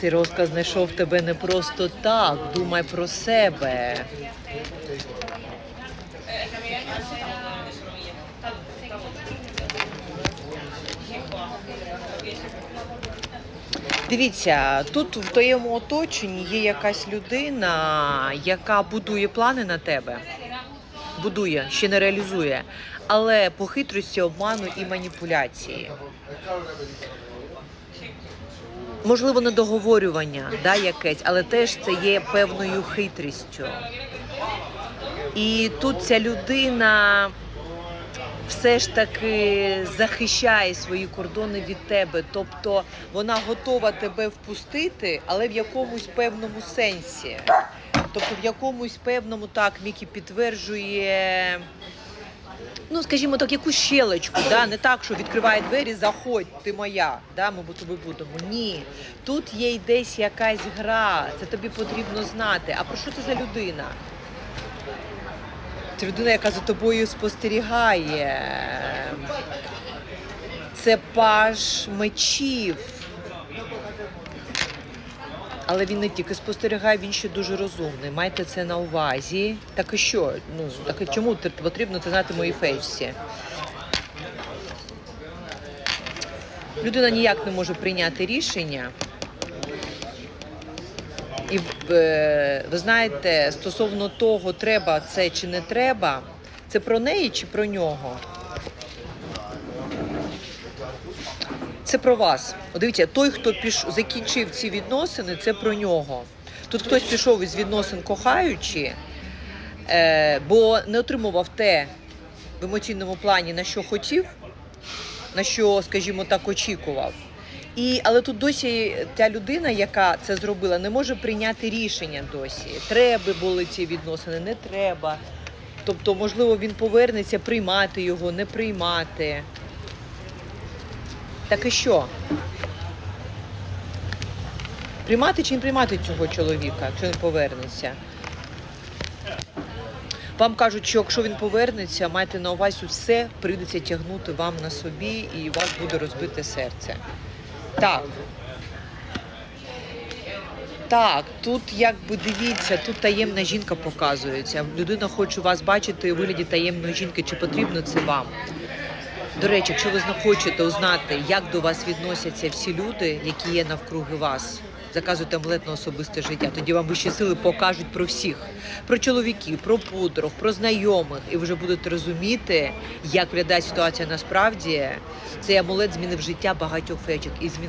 Цей розказ знайшов тебе не просто так. Думай про себе. Дивіться, тут в твоєму оточенні є якась людина, яка будує плани на тебе. Будує, ще не реалізує, але по хитрості, обману і маніпуляції. Можливо, недоговорювання, да, якесь, але теж це є певною хитрістю. І тут ця людина все ж таки захищає свої кордони від тебе. Тобто вона готова тебе впустити, але в якомусь певному сенсі. Тобто в якомусь певному так Мікі підтверджує. Ну, скажімо так, якусь щелочку, да? не так, що відкриває двері, заходь, ти моя, да? ми тобі будемо. Ні. Тут є й десь якась гра, це тобі потрібно знати. А про що це за людина? Це людина, яка за тобою спостерігає. Це паж мечів. Але він не тільки спостерігає, він ще дуже розумний. Майте це на увазі. Так і що? Ну так і чому потрібно це знати моїй фейсі? Людина ніяк не може прийняти рішення. І е, ви знаєте, стосовно того, треба це чи не треба, це про неї чи про нього? Це про вас. Дивіться, той, хто піш... закінчив ці відносини, це про нього. Тут хтось пішов із відносин кохаючи, е, бо не отримував те в емоційному плані, на що хотів, на що, скажімо так, очікував. І, але тут досі ця людина, яка це зробила, не може прийняти рішення досі. Треба були ці відносини, не треба. Тобто, можливо, він повернеться приймати його, не приймати. Так і що? Приймати чи не приймати цього чоловіка, якщо він повернеться? Вам кажуть, що якщо він повернеться, майте на увазі, все прийдеться тягнути вам на собі і у вас буде розбите серце. Так. Так, тут якби дивіться, тут таємна жінка показується. Людина хоче вас бачити у вигляді таємної жінки. Чи потрібно це вам? До речі, якщо ви хочете узнати, як до вас відносяться всі люди, які є навкруги вас, заказуйте амулет на особисте життя. Тоді вам вищі сили покажуть про всіх: про чоловіків, про подруг, про знайомих, і ви вже будете розуміти, як виглядає ситуація насправді. Цей амулет змінив життя багатьох фечок і змінив.